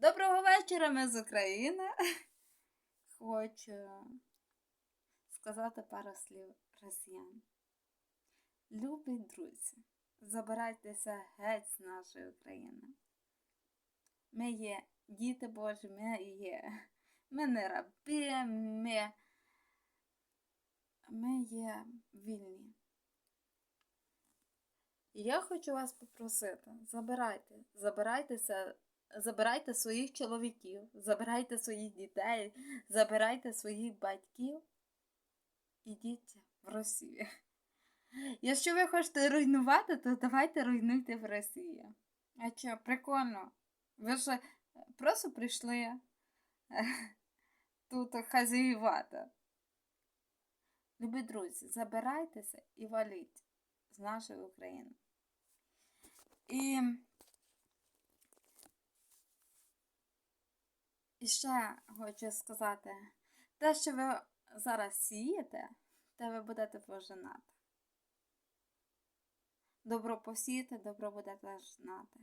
Доброго вечора, ми з України. Хочу сказати пару слів росіян. Любі друзі, забирайтеся геть з нашої України. Ми є діти Божі, ми є. Ми не раби, ми, ми є вільні. І Я хочу вас попросити, забирайте, забирайтеся, забирайте своїх чоловіків, забирайте своїх дітей, забирайте своїх батьків. Ідіть в Росію. Якщо ви хочете руйнувати, то давайте руйнуйте в Росії. А що, прикольно. Ви ж просто прийшли е, тут хазяювати. Любі друзі, забирайтеся і валіть з нашої України. І, і ще хочу сказати, те, що ви зараз сієте, те ви будете пожинати. Добро посієте, добро будете жнати.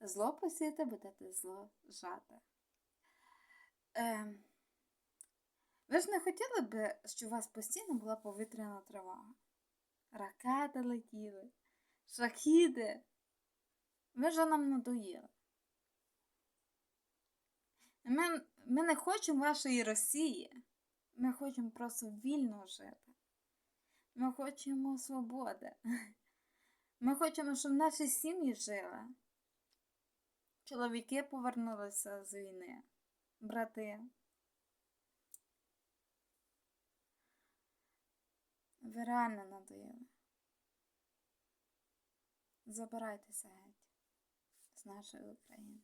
Зло посієте, будете зло жати. Е, ви ж не хотіли б, щоб у вас постійно була повітряна тривога? Ракети летіли, шахіди. Ви ж нам надоїли. Ми, ми не хочемо вашої Росії. Ми хочемо просто вільно жити. Ми хочемо свободи. Ми хочемо, щоб наші сім'ї жили. Чоловіки повернулися з війни, брати. Ви реально надоїли. Забирайтеся геть з нашої України.